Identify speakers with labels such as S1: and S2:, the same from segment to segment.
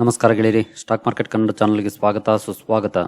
S1: ನಮಸ್ಕಾರ ಗೆಳೆಯರಿ, stock market Kannada ಚಾನಲ್ಗೆ ಸ್ವಾಗತ, ಸುಸ್ವಾಗತ.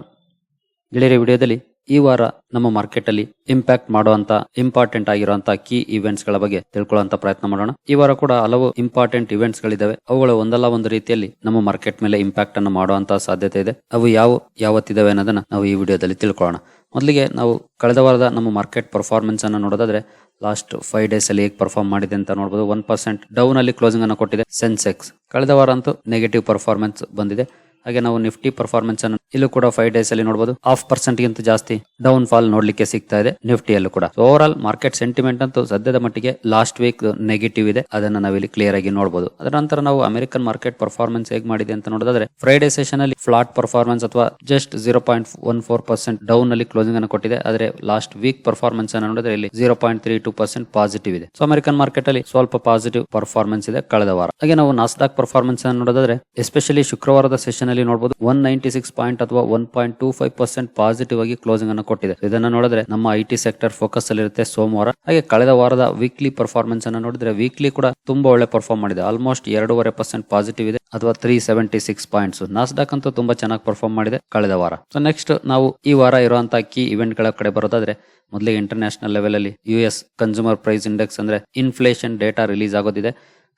S1: ಗೆಳೆಯರಿ, ವಿಡಿಯೋದಲ್ಲಿ ಈ ವಾರ ನಮ್ಮ ಮಾರ್ಕೆಟ್ ಅಲ್ಲಿ ಇಂಪ್ಯಾಕ್ಟ್ ಮಾಡುವಂತ ಇಂಪಾರ್ಟೆಂಟ್ ಆಗಿರುವಂತ ಕೀ ಇವೆಂಟ್ಸ್ಗಳ ಬಗ್ಗೆ ತಿಳ್ಕೊಳ್ಳುವಂತ ಪ್ರಯತ್ನ ಮಾಡೋಣ. ಈ ವಾರ ಕೂಡ ಹಲವು ಇಂಪಾರ್ಟೆಂಟ್ ಇವೆಂಟ್ಸ್ ಗಳಿದಾವೆ. ಅವುಗಳು ಒಂದಲ್ಲ ಒಂದು ರೀತಿಯಲ್ಲಿ ನಮ್ಮ ಮಾರ್ಕೆಟ್ ಮೇಲೆ ಇಂಪ್ಯಾಕ್ಟ್ ಅನ್ನು ಮಾಡುವಂತ ಸಾಧ್ಯತೆ ಇದೆ. ಅವು ಯಾವ, ಯಾವತ್ತಿದಾವೆ ಅನ್ನೋದನ್ನ ನಾವು ಈ ವಿಡಿಯೋದಲ್ಲಿ ತಿಳ್ಕೊಳ್ಳೋಣ. ಮೊದಲಿಗೆ ನಾವು ಕಳೆದ ವಾರದ ನಮ್ಮ ಮಾರ್ಕೆಟ್ ಪರ್ಫಾರ್ಮೆನ್ಸ್ ಅನ್ನು ನೋಡೋದಾದ್ರೆ ಲಾಸ್ಟ್ ಫೈವ್ ಡೇಸ್ ಅಲ್ಲಿ ಹೇಗೆ ಪರ್ಫಾರ್ಮ್ ಮಾಡಿದೆ ಅಂತ ನೋಡಬಹುದು ಒನ್ ಪರ್ಸೆಂಟ್ ಡೌನ್ ಅಲ್ಲಿ ಕ್ಲೋಸಿಂಗ್ ಅನ್ನು ಕೊಟ್ಟಿದೆ ಸೆನ್ಸೆಕ್ಸ್ ಕಳೆದ ವಾರ ಅಂತೂ ನೆಗೆಟಿವ್ ಪರ್ಫಾರ್ಮೆನ್ಸ್ ಬಂದಿದೆ. ಹಾಗೆ ನಾವು ನಿಫ್ಟಿ ಪರ್ಫಾರ್ಮೆನ್ಸ್ ಅನ್ನು ಇಲ್ಲೂ ಕೂಡ ಫೈವ್ ಡೇಸ್ ಅಲ್ಲಿ ನೋಡಬಹುದು ಹಾಫ್ ಪರ್ಸೆಂಟ್ ಗಿಂತ ಜಾಸ್ತಿ ಡೌನ್ ಫಾಲ್ ನೋಡ್ಲಿಕ್ಕೆ ಸಿಗ್ತಾ ಇದೆ ನಿಫ್ಟಿಯಲ್ಲೂ ಕೂಡ. ಓವರ್ ಆಲ್ ಮಾರ್ಕೆಟ್ ಸೆಂಟಿಮೆಂಟ್ ಅಂತೂ ಸದ್ಯದ ಮಟ್ಟಿಗೆ ಲಾಸ್ಟ್ ವೀಕ್ ನೆಗೆಟಿವ್ ಇದೆ. ಅದನ್ನ ನಾವಿಲ್ಲಿ ಕ್ಲಿಯರ್ ಆಗಿ ನೋಡಬಹುದು ಅದರ ನಂತರ ನಾವು ಅಮೆರಿಕನ್ ಮಾರ್ಕೆಟ್ ಪರ್ಫಾರ್ಮೆನ್ಸ್ ಹೇಗ್ ಮಾಡಿದೆ ಅಂತ ನೋಡೋದಾದ್ರೆ ಫ್ರೈಡೆ ಸೆಷನ್ ಅಲ್ಲಿ ಫ್ಲಾಟ್ ಪರ್ಫಾರ್ಮೆನ್ಸ್ ಅಥವಾ just zero point one four percent down ಅಲ್ಲಿ ಕ್ಲೋಸಿಂಗ್ ಅನ್ನು ಕೊಟ್ಟಿದೆ. ಆದ್ರೆ ಲಾಸ್ಟ್ ವೀಕ್ ಪರ್ಫಾರ್ಮೆನ್ಸ್ ಅನ್ನು ನೋಡಿದ್ರೆ ಇಲ್ಲಿ zero point three two percent positive ಇದೆ. ಸೊ ಅಮೆರಿಕನ್ ಮಾರ್ಕೆಟ್ ಅಲ್ಲಿ ಸ್ವಲ್ಪ ಪಾಸಿಟಿವ್ ಪರ್ಫಾರ್ಮೆನ್ಸ್ ಇದೆ ಕಳೆದ ವಾರ. ಹಾಗೆ ನಾವು ನಾಸ್ಡಾಕ್ ಪರ್ಫಾರ್ಮೆನ್ಸ್ ಅನ್ನು ನೋಡೋದಾದ್ರೆ ಎಸ್ಪೆಷಲಿ ಶುಕ್ರವಾರದ ಸೆಷನ್ ಅಲ್ಲಿ ನೋಡಬಹುದು ಒನ್ ನೈಂಟಿ ಸಿಕ್ಸ್ ಪಾಯಿಂಟ್ ಅಥವಾ one point two five percent positive ಆಗಿ ಕ್ಲೋಸಿಂಗ್ ಅನ್ನು ಕೊಟ್ಟಿದೆ. ಇದನ್ನ ನೋಡಿದ್ರೆ ನಮ್ಮ ಐ ಟಿ ಸೆಕ್ಟರ್ ಫೋಕಸ್ ಅಲ್ಲಿ ಇರುತ್ತೆ ಸೋಮವಾರ. ಹಾಗೆ ಕಳೆದ ವಾರದ ವೀಕ್ಲಿ ಪರ್ಫಾರ್ಮೆನ್ಸ್ ಅನ್ನು ನೋಡಿದ್ರೆ ವೀಕ್ಲಿ ಕೂಡ ತುಂಬಾ ಒಳ್ಳೆ ಪರ್ಫಾರ್ಮ್ ಮಾಡಿದೆ. ಆಲ್ಮೋಸ್ಟ್ ಎರಡೂವರೆ ಪರ್ಸೆಂಟ್ ಪಾಸಿಟಿವ್ ಇದೆ ಅಥವಾ three seventy six points Nasdaq ಅಂತೂ ತುಂಬಾ ಚೆನ್ನಾಗಿ ಪರ್ಫಾರ್ಮ್ ಮಾಡಿದೆ ಕಳೆದ ವಾರ. ಸೊ ನೆಕ್ಸ್ಟ್ ನಾವು ಈ ವಾರ ಇರುವಂತಹ ಕೀ ಇವೆಂಟ್ಗಳ ಕಡೆ ಬರೋದಾದ್ರೆ ಮೊದಲಿಗೆ ಇಂಟರ್ನ್ಯಾಷನಲ್ ಲೆವೆಲ್ ಅಲ್ಲಿ U S consumer price index ಅಂದ್ರೆ ಇನ್ಫ್ಲೇಷನ್ ಡೇಟಾ ರಿಲೀಸ್ ಆಗೋದಿದೆ.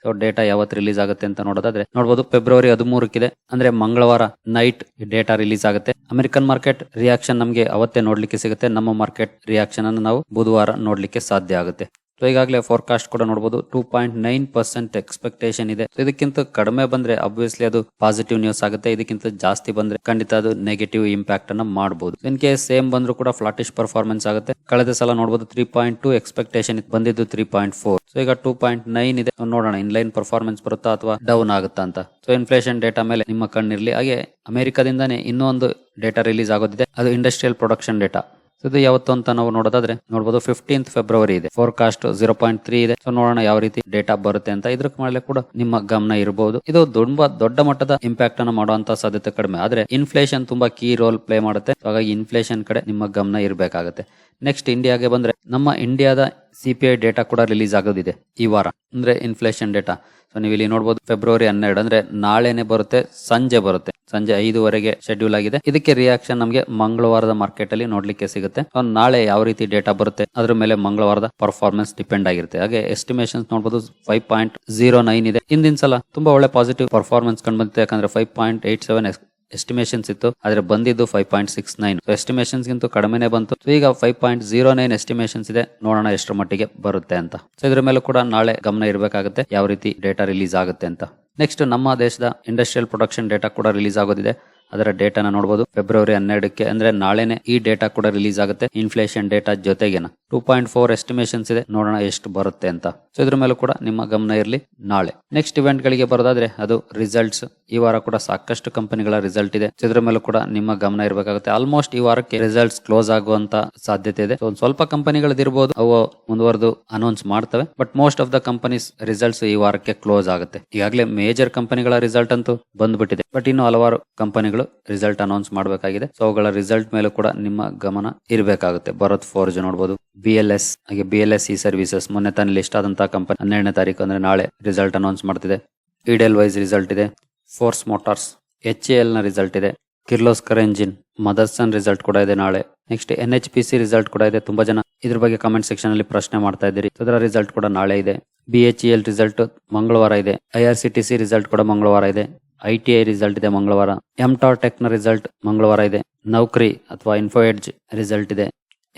S1: ಸೊ ಡೇಟಾ ಯಾವತ್ತು ರಿಲೀಸ್ ಆಗುತ್ತೆ ಅಂತ ನೋಡೋದಾದ್ರೆ ನೋಡಬಹುದು ಫೆಬ್ರವರಿ ಹದಿಮೂರಕ್ಕಿದೆ. ಅಂದ್ರೆ ಮಂಗಳವಾರ ನೈಟ್ ಡೇಟಾ ರಿಲೀಸ್ ಆಗುತ್ತೆ. ಅಮೆರಿಕನ್ ಮಾರ್ಕೆಟ್ ರಿಯಾಕ್ಷನ್ ನಮಗೆ ಅವತ್ತೇ ನೋಡ್ಲಿಕ್ಕೆ ಸಿಗುತ್ತೆ. ನಮ್ಮ ಮಾರ್ಕೆಟ್ ರಿಯಾಕ್ಷನ್ ಅನ್ನು ನಾವು ಬುಧವಾರ ನೋಡ್ಲಿಕ್ಕೆ ಸಾಧ್ಯ ಆಗುತ್ತೆ. ಸೊ ಈಗಾಗಲೇ ಫೋರ್ಕಾಸ್ಟ್ ಕೂಡ ನೋಡಬಹುದು two point nine percent expectation ಇದೆ. ಇದಕ್ಕಿಂತ ಕಡಿಮೆ ಬಂದ್ರೆ ಅಬ್ವಿಯಸ್ಲಿ ಅದು ಪಾಸಿಟಿವ್ ನ್ಯೂಸ್ ಆಗುತ್ತೆ. ಇದಕ್ಕಿಂತ ಜಾಸ್ತಿ ಬಂದ್ರೆ ಖಂಡಿತ ಅದು ನೆಗೆಟಿವ್ ಇಂಪ್ಯಾಕ್ಟ್ ಅನ್ನ ಮಾಡಬಹುದು ಇನ್ ಕೇಸ್ ಸೇಮ್ ಬಂದ್ರು ಕೂಡ ಫ್ಲಾಟಿಶ್ ಪರ್ಫಾರ್ಮೆನ್ಸ್ ಆಗುತ್ತೆ. ಕಳೆದ ಸಲ ನೋಡಬಹುದು ತ್ರೀ ಪಾಯಿಂಟ್ ಟೂ ಎಕ್ಸ್ಪೆಕ್ಟೇಷನ್ ಬಂದಿದ್ದು ತ್ರೀ ಪಾಯಿಂಟ್ ಫೋರ್ ಸೊ ಈಗ ಟೂ ಪಾಯಿಂಟ್ ನೈನ್ ಇದೆ. ನೋಡೋಣ ನೋಡೋಣ ಇನ್ಲೈನ್ ಪರ್ಫಾರ್ಮೆನ್ಸ್ ಬರುತ್ತಾ ಅಥವಾ ಡೌನ್ ಆಗುತ್ತಾ ಅಂತ. ಸೊ ಇನ್ಫ್ಲೇಷನ್ ಡೇಟಾ ಮೇಲೆ ನಿಮ್ಮ ಕಣ್ಣಿರ್ಲಿ. ಹಾಗೆ ಅಮೆರಿಕದಿಂದಾನೇ ಇನ್ನೊಂದು ಡೇಟಾ ರಿಲೀಸ್ ಆಗೋದಿದೆ. ಅದು ಇಂಡಸ್ಟ್ರಿಯಲ್ ಪ್ರೊಡಕ್ಷನ್ ಡೇಟಾ ಇದು ಯಾವತ್ತು ಅಂತ ನಾವು ನೋಡೋದಾದ್ರೆ ನೋಡಬಹುದು ಫಿಫ್ಟೀನ್ತ್ ಫೆಬ್ರವರಿ ಇದೆ. ಫೋರ್ಕಾಸ್ಟ್ ಜೀರೋ ಪಾಯಿಂಟ್ ತ್ರೀ ಇದೆ. ಸೊ ನೋಡೋಣ ಯಾವ ರೀತಿ ಡೇಟಾ ಬರುತ್ತೆ ಅಂತ ಇದ್ರ ಮೇಲೆ ಕೂಡ ನಿಮ್ಮ ಗಮನ ಇರಬಹುದು ಇದು ತುಂಬಾ ದೊಡ್ಡ ಮಟ್ಟದ ಇಂಪ್ಯಾಕ್ಟ್ ಅನ್ನು ಮಾಡುವಂತ ಸಾಧ್ಯತೆ ಕಡಿಮೆ. ಆದ್ರೆ ಇನ್ಫ್ಲೇಷನ್ ತುಂಬಾ ಕೀ ರೋಲ್ ಪ್ಲೇ ಮಾಡುತ್ತೆ. ಹಾಗಾಗಿ ಇನ್ಫ್ಲೇಷನ್ ಕಡೆ ನಿಮ್ಮ ಗಮನ ಇರಬೇಕಾಗುತ್ತೆ. ನೆಕ್ಸ್ಟ್ ಇಂಡಿಯಾಗೆ ಬಂದ್ರೆ ನಮ್ಮ ಇಂಡಿಯಾದ ಸಿ ಪಿ ಐ ಡೇಟಾ ಕೂಡ ರಿಲೀಸ್ ಆಗೋದಿದೆ ಈ ವಾರ. ಅಂದ್ರೆ ಇನ್ಫ್ಲೇಷನ್ ಡೇಟಾ ಸೊ ನೀವು ಇಲ್ಲಿ ನೋಡಬಹುದು ಫೆಬ್ರವರಿ ಹನ್ನೆರಡು ಅಂದ್ರೆ ನಾಳೆನೆ ಬರುತ್ತೆ, ಸಂಜೆ ಬರುತ್ತೆ. ಸಂಜೆ ಐದುವರೆಗೆ ಶೆಡ್ಯೂಲ್ ಆಗಿದೆ. ಇದಕ್ಕೆ ರಿಯಾಕ್ಷನ್ ನಮಗೆ ಮಂಗಳವಾರದ ಮಾರ್ಕೆಟ್ ಅಲ್ಲಿ ನೋಡ್ಲಿಕ್ಕೆ ಸಿಗುತ್ತೆ. ನಾಳೆ ಯಾವ ರೀತಿ ಡೇಟಾ ಬರುತ್ತೆ, ಅದ್ರ ಮೇಲೆ ಮಂಗಳವಾರದ ಪರ್ಫಾರ್ಮೆನ್ಸ್ ಡಿಪೆಂಡ್ ಆಗಿರುತ್ತೆ. ಹಾಗೆ ಎಸ್ಟಿಮೇಷನ್ಸ್ ನೋಡಬಹುದು ಫೈವ್ ಪಾಯಿಂಟ್ ಜೀರೋ ನೈನ್ ಇದೆ. ಹಿಂದಿನ ಸಲ ತುಂಬಾ ಒಳ್ಳೆ ಪಾಸಿಟಿವ್ ಪರ್ಫಾರ್ಮೆನ್ಸ್ ಕಂಡು ಬಂದಿದೆ ಯಾಕಂದ್ರೆ five point eight seven estimations ಇತ್ತು, ಆದ್ರೆ ಬಂದಿದ್ದು five point six nine estimations ಗಿಂತ ಕಡಿಮೆನೆ ಬಂತು. ಈಗ five point zero nine estimations ಇದೆ. ನೋಡೋಣ ಎಷ್ಟರ ಮಟ್ಟಿಗೆ ಬರುತ್ತೆ ಅಂತ. ಸೊ ಇದ್ರ ಮೇಲೆ ಕೂಡ ನಾಳೆ ಗಮನ ಇರಬೇಕಾಗುತ್ತೆ. ಯಾವ ರೀತಿ ಡೇಟಾ ರಿಲೀಸ್ ಆಗುತ್ತೆ ಅಂತ. ನೆಕ್ಸ್ಟ್ ನಮ್ಮ ದೇಶದ ಇಂಡಸ್ಟ್ರಿಯಲ್ ಪ್ರೊಡಕ್ಷನ್ ಡೇಟಾ ಕೂಡ ರಿಲೀಸ್ ಆಗೋದಿದೆ. ಅದರ ಡೇಟಾನ ನೋಡಬಹುದು ಫೆಬ್ರವರಿ ಹನ್ನೆರಡಕ್ಕೆ ಅಂದ್ರೆ ನಾಳೆನೆ ಈ ಡೇಟಾ ಕೂಡ ರಿಲೀಸ್ ಆಗುತ್ತೆ. ಇನ್ಫ್ಲೇಷನ್ ಡೇಟಾ ಜೊತೆಗೇನ. ಟೂ ಪಾಯಿಂಟ್ ಫೋರ್ ಎಸ್ಟಿಮೇಷನ್ಸ್ ಇದೆ. ನೋಡೋಣ ಎಷ್ಟು ಬರುತ್ತೆ ಅಂತ. ಸೊ ಇದ್ರ ಮೇಲೂ ಕೂಡ ನಿಮ್ಮ ಗಮನ ಇರಲಿ ನಾಳೆ. ನೆಕ್ಸ್ಟ್ ಇವೆಂಟ್ ಗಳಿಗೆ ಬರೋದಾದ್ರೆ ಅದು ರಿಸಲ್ಟ್ಸ್ ಈ ವಾರ ಕೂಡ ಸಾಕಷ್ಟು ಕಂಪನಿಗಳ ರಿಸಲ್ಟ್ ಇದೆ. ಇದ್ರ ಮೇಲೂ ಕೂಡ ನಿಮ್ಮ ಗಮನ ಇರಬೇಕಾಗುತ್ತೆ. ಆಲ್ಮೋಸ್ಟ್ ಈ ವಾರಕ್ಕೆ ರಿಸಲ್ಟ್ಸ್ ಕ್ಲೋಸ್ ಆಗುವಂತ ಸಾಧ್ಯತೆ ಇದೆ. ಒಂದ್ ಸ್ವಲ್ಪ ಕಂಪನಿಗಳದಿರಬಹುದು ಅವು ಮುಂದುವರೆದು ಅನೌನ್ಸ್ ಮಾಡ್ತವೆ. But most of the companies results ಈ ವಾರಕ್ಕೆ ಕ್ಲೋಸ್ ಆಗುತ್ತೆ. ಈಗಾಗಲೇ ಮೇಜರ್ ಕಂಪನಿಗಳ ರಿಸಲ್ಟ್ ಅಂತೂ ಬಂದ್ಬಿಟ್ಟಿದೆ. ಬಟ್ ಇನ್ನು ಹಲವಾರು ಕಂಪನಿಗಳು ರಿಸಲ್ಟ್ ಅನೌನ್ಸ್ ಮಾಡಬೇಕಾಗಿದೆ. ಸೊ ಅವುಗಳ ರಿಸಲ್ಟ್ ಮೇಲೂ ಕೂಡ ನಿಮ್ಮ ಗಮನ ಇರಬೇಕಾಗುತ್ತೆ. ಭರತ್ ಫೋರ್ಜ್ ನೋಡಬಹುದು ಬಿ ಎಲ್ ಎಸ್ ಹಾಗೆ B L S C services ಮೊನ್ನೆ ತಾನೇ ಲಿಸ್ಟ್ ಆದಂತಹ ಕಂಪನಿ ಹನ್ನೆರಡನೇ ತಾರೀಕು ಅಂದ್ರೆ ನಾಳೆ ರಿಸಲ್ಟ್ ಅನೌನ್ಸ್ ಮಾಡ್ತಿದೆ. ಇಡೆಲ್ ವೈಸ್ ರಿಸಲ್ಟ್ ಇದೆ ಫೋರ್ಸ್ ಮೋಟಾರ್ಸ್ ಎಚ್ ಎಲ್ನ ರಿಸಲ್ಟ್ ಇದೆ ಕಿರ್ಲೋಸ್ಕರ್ ಎಂಜಿನ್ ಮದರ್ಸನ್ ರಿಸಲ್ಟ್ ಕೂಡ ಇದೆ ನಾಳೆ. Next N H P C result ಕೂಡ ಇದೆ. ತುಂಬಾ ಜನ ಇದ್ರ ಬಗ್ಗೆ ಕಮೆಂಟ್ ಸೆಕ್ಷನ್ ಅಲ್ಲಿ ಪ್ರಶ್ನೆ ಮಾಡ್ತಾ ಇದ್ದೀರಿ. ಅದರ ರಿಸಲ್ಟ್ ಕೂಡ ನಾಳೆ ಇದೆ. ಬಿ ಎಚ್ ಎಲ್ ರಿಸಲ್ಟ್ ಮಂಗಳವಾರ ಇದೆ. I R C T C result ಕೂಡ ಮಂಗಳವಾರ ಇದೆ. ಐ ಟಿ ಐ ರಿಸಲ್ಟ್ ಇದೆ ಮಂಗಳವಾರ. ಎಂ ಟಾರ್ ಟೆಕ್ನ ರಿಸಲ್ಟ್ ಮಂಗಳವಾರ ಇದೆ. ನೌಕರಿ ಅಥವಾ ಇನ್ಫೋಎಡ್ಜ್ ರಿಸಲ್ಟ್ ಇದೆ.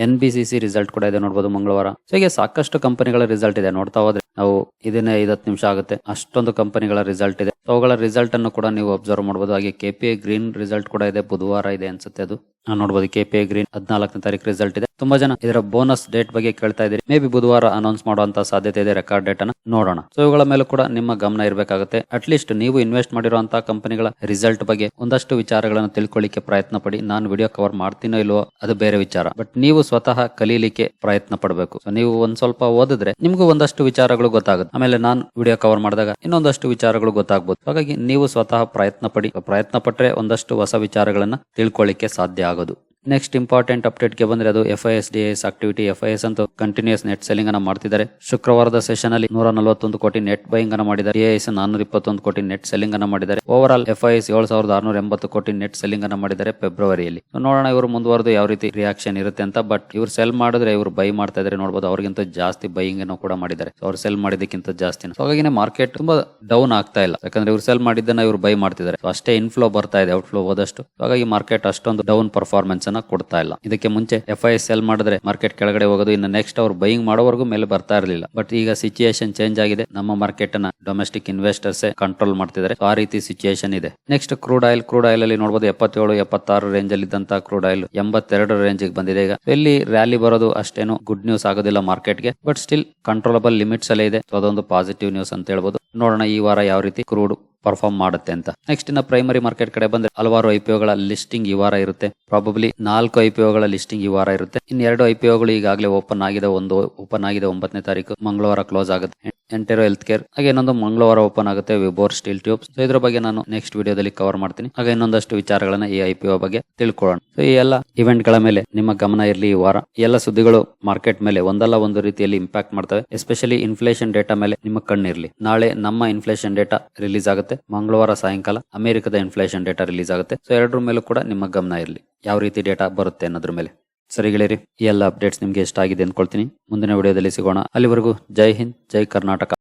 S1: N B C C result ಕೂಡ ಇದೆ ನೋಡಬಹುದು ಮಂಗಳವಾರ. ಸೊ ಹೀಗೆ ಸಾಕಷ್ಟು ಕಂಪನಿಗಳ ರಿಸಲ್ಟ್ ಇದೆ. ನೋಡ್ತಾ ಹೋದ್ರೆ ನಾವು ಇದನ್ನೇ ಐದತ್ತು ನಿಮಿಷ ಆಗುತ್ತೆ. ಅಷ್ಟೊಂದು ಕಂಪನಿಗಳ ರಿಸಲ್ಟ್ ಇದೆ. ಅವುಗಳ ರಿಸಲ್ಟ್ ಅನ್ನು ಕೂಡ ನೀವು ಅಬ್ಸರ್ವ್ ಮಾಡಬಹುದು ಹಾಗೆ K P I green result ಕೂಡ ಇದೆ. ಬುಧವಾರ ಇದೆ ಅನ್ಸುತ್ತೆ ಅದು. ನೋಡಬಹುದು ಕೆ ಪಿ ಐ ಗ್ರೀನ್ ಹದಿನಾಲ್ಕನೇ ತಾರೀಕು ರಿಸಲ್ಟ್ ಇದೆ. ತುಂಬಾ ಜನ ಇದರ ಬೋನಸ್ ಡೇಟ್ ಬಗ್ಗೆ ಕೇಳ್ತಾ ಇದ್ದೀರಿ. ಮೇ ಬಿ ಬುಧವಾರ ಅನೌನ್ಸ್ ಮಾಡುವಂತ ಸಾಧ್ಯತೆ ಇದೆ ರೆಕಾರ್ಡ್ ಡೇಟ್ ಅನ್ನ ನೋಡೋಣ. ಸೊ ಇವುಗಳ ಮೇಲೂ ಕೂಡ ನಿಮ್ಮ ಗಮನ ಇರಬೇಕಾಗುತ್ತೆ. ಅಟ್ ಲೀಸ್ಟ್ ನೀವು ಇನ್ವೆಸ್ಟ್ ಮಾಡಿರುವಂತಹ ಕಂಪನಿಗಳ ರಿಸಲ್ಟ್ ಬಗ್ಗೆ ಒಂದಷ್ಟು ವಿಚಾರಗಳನ್ನು ತಿಳ್ಕೊಳ್ಳಿಕ್ಕೆ ಪ್ರಯತ್ನ ಪಡಿ. ನಾನು ವಿಡಿಯೋ ಕವರ್ ಮಾಡ್ತೀನೋ ಇಲ್ವೋ ಅದು ಬೇರೆ ವಿಚಾರ. ಬಟ್ ನೀವು ಸ್ವತಃ ಕಲೀಲಿಕ್ಕೆ ಪ್ರಯತ್ನ ಪಡಬೇಕು. ಸೊ ನೀವು ಒಂದ್ ಸ್ವಲ್ಪ ಓದಿದ್ರೆ ನಿಮಗೂ ಒಂದಷ್ಟು ವಿಚಾರಗಳು ಗೊತ್ತಾಗುತ್ತೆ. ಆಮೇಲೆ ನಾನು ವಿಡಿಯೋ ಕವರ್ ಮಾಡಿದಾಗ ಇನ್ನೊಂದಷ್ಟು ವಿಚಾರಗಳು ಗೊತ್ತಾಗಬಹುದು ಹಾಗಾಗಿ ನೀವು ಸ್ವತಃ ಪ್ರಯತ್ನ ಪಡಿ. ಪ್ರಯತ್ನ ಪಟ್ರೆ ಒಂದಷ್ಟು ಹೊಸ ವಿಚಾರಗಳನ್ನ ತಿಳ್ಕೊಳ್ಳಿಕ್ಕೆ ಸಾಧ್ಯ ಆಗೋದು. ನೆಕ್ಸ್ಟ್ ಇಂಪಾರ್ಟೆಂಟ್ ಅಪ್ಡೇಟ್ಗೆ ಬಂದ್ರೆ ಅದು F I S D S activity F I S ಅಂತ ಕಂಟಿನ್ಯೂಸ್ ನೆಟ್ ಸೆಲ್ಲಿಂಗ್ ಅನ್ನ ಮಾಡ್ತಿದ್ದಾರೆ. ಶುಕ್ರವಾರದ ಸೆಷನ್ ಅಲ್ಲಿ ನೂರ ನಲವತ್ತೊಂದು ಕೋಟಿ ನೆಟ್ ಬೈಂಗ್ ಅನ್ನು ಮಾಡಿದ್ದಾರೆ. ಎಸ್ ನಾನೂರ ಇಪ್ಪತ್ತೊಂದು ಕೋಟಿ ನೆಟ್ ಸೆಲ್ಲಿಂಗ್ ಅನ್ನ ಮಾಡಿದ್ದಾರೆ. Over all F I S ಏಳು ಸಾವಿರದ ಆರ್ನೂರ ಎಂಬತ್ತು ಕೋಟಿ ನೆಟ್ ಸೆಲ್ಲಿಂಗ್ ಅನ್ನ ಮಾಡಿದ್ದಾರೆ ಫೆಬ್ರವರಿಯಲ್ಲಿ ನೋಡೋಣ ಇವರು ಮುಂದುವರೆದು ಯಾವ ರೀತಿ ರಿಯಾಕ್ಷನ್ ಇರುತ್ತೆ ಅಂತ ಬಟ್ ಇವ್ರು ಸೆಲ್ ಮಾಡಿದ್ರೆ ಇವರು ಬೈ ಮಾಡ್ತಾ ಇದ್ರೆ ನೋಡಬಹುದು ಅವ್ರಿಗಿಂತ ಜಾಸ್ತಿ ಬೈಯಿಂಗ್ ಅನ್ನು ಕೂಡ ಮಾಡಿದ್ದಾರೆ. ಅವ್ರು ಸೆಲ್ ಮಾಡಿದಕ್ಕಿಂತ ಜಾಸ್ತಿ ಹಾಗಾಗಿ ಮಾರ್ಕೆಟ್ ತುಂಬಾ ಡೌನ್ ಆಗ್ತಾ ಇಲ್ಲ. ಯಾಕಂದ್ರೆ ಇವ್ರು ಸೆಲ್ ಮಾಡಿದ್ದನ್ನ ಇವರು ಬೈ ಮಾಡ್ತಿದ್ದಾರೆ. ಅಷ್ಟೇ ಇನ್ಫ್ಲೋ ಬರ್ತಾ ಇದೆ ಔಟ್ ಫ್ಲೋ ಹೋದಷ್ಟು ಹಾಗಾಗಿ ಮಾರ್ಕೆಟ್ ಅಷ್ಟೊಂದು ಡೌನ್ ಪರ್ಫಾರ್ಮೆನ್ಸ್ ಅನ್ನ ಕೊಡ್ತಾ ಇಲ್ಲ. ಇದಕ್ಕೆ ಮುಂಚೆ ಎಫ್ ಐ ಸೆಲ್ ಮಾಡಿದ್ರೆ ಮಾರ್ಕೆಟ್ ಕೆಳಗಡೆ ಹೋಗೋದು, ಇನ್ನು ನೆಕ್ಸ್ಟ್ ಅವ್ರು ಬೈಯಿಂಗ್ ಮಾಡೋವರೆಗೂ ಮೇಲೆ ಬರ್ತಾ ಇರಲಿಲ್ಲ. ಬಟ್ ಈಗ ಸಿಚುಯೇಷನ್ ಚೇಂಜ್ ಆಗಿದೆ. ನಮ್ಮ ಮಾರ್ಕೆಟ್ ಅನ್ನ ಡೊಮೆಸ್ಟಿಕ್ ಇನ್ವೆಸ್ಟರ್ಸ್ ಕಂಟ್ರೋಲ್ ಮಾಡ್ತಿದ್ದಾರೆ. ಆ ರೀತಿ ಸಿಚುಯೇಷನ್ ಇದೆ. Next crude oil crude oil ಅಲ್ಲಿ ನೋಡಬಹುದು ಎಪ್ಪತ್ತೇಳು, ಎಪ್ಪತ್ತಾರು ರೇಂಜ್ ಅಲ್ಲಿ ಇದ್ದಂತ ಕ್ರೂಡ್ ಆಯಿಲ್ ಎಂಬತ್ತೆರಡು ರೇಂಜ್ ಬಂದಿದೆ ಈಗ. ಇಲ್ಲಿ ರ್ಯಾಲಿ ಬರೋದು ಅಷ್ಟೇನು ಗುಡ್ ನ್ಯೂಸ್ ಆಗೋದಿಲ್ಲ ಮಾರ್ಕೆಟ್ಗೆ. ಬಟ್ ಸ್ಟಿಲ್ ಕಂಟ್ರೋಲಬಲ್ ಲಿಮಿಟ್ಸ್ ಅಲ್ಲೇ ಇದೆ. ಅದೊಂದು ಪಾಸಿಟಿವ್ ನ್ಯೂಸ್ ಅಂತ ಹೇಳ್ಬೋದು. ನೋಡೋಣ ಈ ವಾರ ಯಾವ ರೀತಿ ಕ್ರೂಡ್ ಪರ್ಫಾರ್ಮ್ ಮಾಡುತ್ತೆ ಅಂತ. ನೆಕ್ಸ್ಟ್ ಇನ್ನ ಪ್ರೈಮರಿ ಮಾರ್ಕೆಟ್ ಕಡೆ ಬಂದ್ರೆ ಹಲವಾರು ಐಪಿಒಗಳ ಲಿಸ್ಟಿಂಗ್ ಈ ವಾರ ಇರುತ್ತೆ. ಪ್ರಾಬಬ್ಲಿ ನಾಲ್ಕು ಐಪಿಒಗಳ ಲಿಸ್ಟಿಂಗ್ ಈ ವಾರ ಇರುತ್ತೆ. ಇನ್ ಎರಡು ಐಪಿಒಗಳು ಈಗಾಗಲೇ ಓಪನ್ ಆಗಿದೆ. ಒಂದು ಓಪನ್ ಆಗಿದೆ ಒಂಬತ್ತನೇ ತಾರೀಕು. ಮಂಗಳವಾರ ಕ್ಲೋಸ್ ಆಗುತ್ತೆ. ಎಂಟೆರೋ ಹೆಲ್ತ್ ಕೇರ್ ಹಾಗೆ ಇನ್ನೊಂದು ಮಂಗಳವಾರ ಓಪನ್ ಆಗುತ್ತೆ ವಿಬೋರ್ ಸ್ಟೀಲ್ ಟ್ಯೂಬ್ಸ್ ಸೊ ಇದ್ರ ಬಗ್ಗೆ ನಾನು ನೆಕ್ಸ್ಟ್ ವಿಡಿಯೋದಲ್ಲಿ ಕವರ್ ಮಾಡ್ತೀನಿ. ಹಾಗೆ ಇನ್ನೊಂದಷ್ಟು ವಿಚಾರಗಳನ್ನ ಈ ಐಪಿಒ ಬಗ್ಗೆ ತಿಳ್ಕೊಳ್ಳೋಣ. ಸೊ ಈ ಎಲ್ಲ ಇವೆಂಟ್ಗಳ ಮೇಲೆ ನಿಮ್ಮ ಗಮನ ಇರಲಿ ಈ ವಾರ. ಎಲ್ಲ ಸುದ್ದಿಗಳು ಮಾರ್ಕೆಟ್ ಮೇಲೆ ಒಂದಲ್ಲ ಒಂದು ರೀತಿಯಲ್ಲಿ ಇಂಪ್ಯಾಕ್ಟ್ ಮಾಡ್ತವೆ. ಎಸ್ಪೆಷಲಿ ಇನ್ಫ್ಲೇಷನ್ ಡೇಟಾ ಮೇಲೆ ನಿಮ್ಮ ಕಣ್ಣಿರ್ಲಿ. ನಾಳೆ ನಮ್ಮ ಇನ್ಫ್ಲೇಷನ್ ಡೇಟಾ ರಿಲೀಸ್ ಆಗುತ್ತೆ. ಮಂಗಳವಾರ ಸಾಯಂಕಾಲ ಅಮೆರಿಕದ ಇನ್ಫ್ಲೇಷನ್ ಡೇಟಾ ರಿಲೀಸ್ ಆಗುತ್ತೆ. ಸೊ ಎರಡರ ಮೇಲೂ ಕೂಡ ನಿಮ್ಮ ಗಮನ ಇರಲಿ. ಯಾವ ರೀತಿ ಡೇಟಾ ಬರುತ್ತೆ ಅನ್ನೋದ್ರ ಮೇಲೆ. ಸರಿ ಗೆಳೆಯರಿ, ಈ ಎಲ್ಲ ಅಪ್ಡೇಟ್ಸ್ ನಿಮ್ಗೆ ಇಷ್ಟ ಆಗಿದೆ ಅಂದ್ಕೊಳ್ತೀನಿ. ಮುಂದಿನ ವಿಡಿಯೋದಲ್ಲಿ ಸಿಗೋಣ. ಅಲ್ಲಿವರೆಗೂ ಜೈ ಹಿಂದ್, ಜೈ ಕರ್ನಾಟಕ.